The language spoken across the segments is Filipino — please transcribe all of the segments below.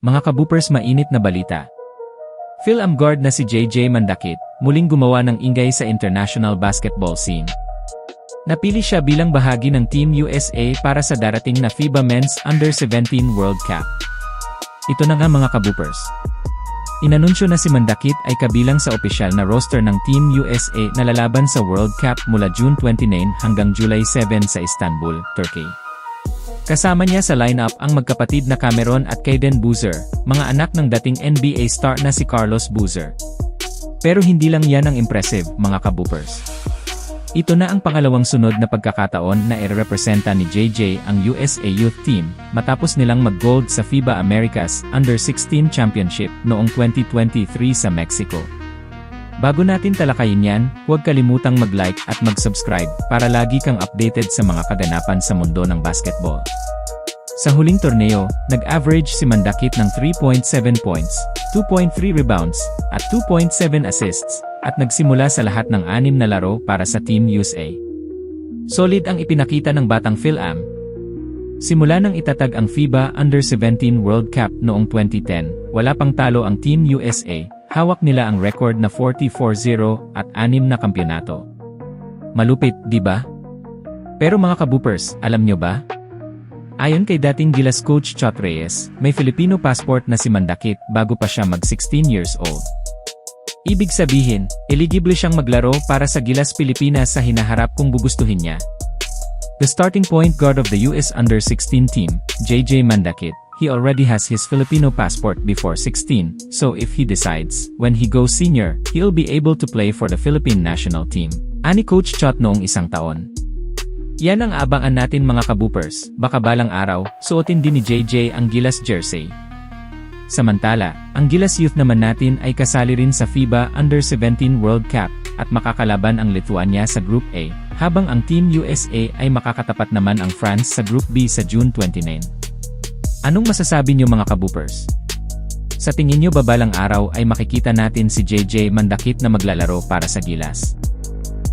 Mga kabupers mainit na balita. Phil Amgard na si JJ Mandakit, muling gumawa ng ingay sa international basketball scene. Napili siya bilang bahagi ng Team USA para sa darating na FIBA Men's Under-17 World Cup. Ito na nga mga kabupers. Inanunsyo na si Mandakit ay kabilang sa opisyal na roster ng Team USA na lalaban sa World Cup mula June 29 hanggang July 7 sa Istanbul, Turkey. Kasama niya sa lineup ang magkapatid na Cameron at Kaden Boozer, mga anak ng dating NBA star na si Carlos Boozer. Pero hindi lang yan ang impressive, mga kabupers. Ito na ang pangalawang sunod na pagkakataon na irepresenta ni JJ ang USA Youth Team matapos nilang mag-gold sa FIBA Americas Under-16 Championship noong 2023 sa Mexico. Bago natin talakayin yan, huwag kalimutang mag-like at mag-subscribe para lagi kang updated sa mga kaganapan sa mundo ng basketball. Sa huling torneo, nag-average si Mandakit ng 3.7 points, 2.3 rebounds, at 2.7 assists, at nagsimula sa lahat ng anim na laro para sa Team USA. Solid ang ipinakita ng batang Phil Am. Simula nang itatag ang FIBA Under-17 World Cup noong 2010, wala pang talo ang Team USA, hawak nila ang record na 44-0 at anim na kampyonato. Malupit, di ba? Pero mga kabupers, alam nyo ba? Ayon kay dating Gilas coach Chot Reyes, may Filipino passport na si Mandakit bago pa siya mag 16 years old. Ibig sabihin, eligible siyang maglaro para sa Gilas Pilipinas sa hinaharap kung gugustuhin niya. The starting point guard of the US Under-16 team, JJ Mandakit, he already has his Filipino passport before 16, so if he decides, when he goes senior, he'll be able to play for the Philippine national team. Ani Coach Chot noong isang taon. Yan ang abangan natin mga kabupers, baka balang araw, suotin din ni JJ ang Gilas jersey. Samantala, ang Gilas Youth naman natin ay kasali rin sa FIBA Under-17 World Cup at makakalaban ang Lithuania sa Group A, habang ang Team USA ay makakatapat naman ang France sa Group B sa June 29. Anong masasabi niyo mga kabupers? Sa tingin niyo babalang araw ay makikita natin si JJ Mandakit na maglalaro para sa Gilas?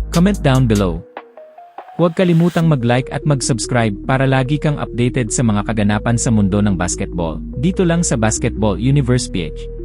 Comment down below. Huwag kalimutang mag-like at mag-subscribe para lagi kang updated sa mga kaganapan sa mundo ng basketball, dito lang sa Basketball Universe PH.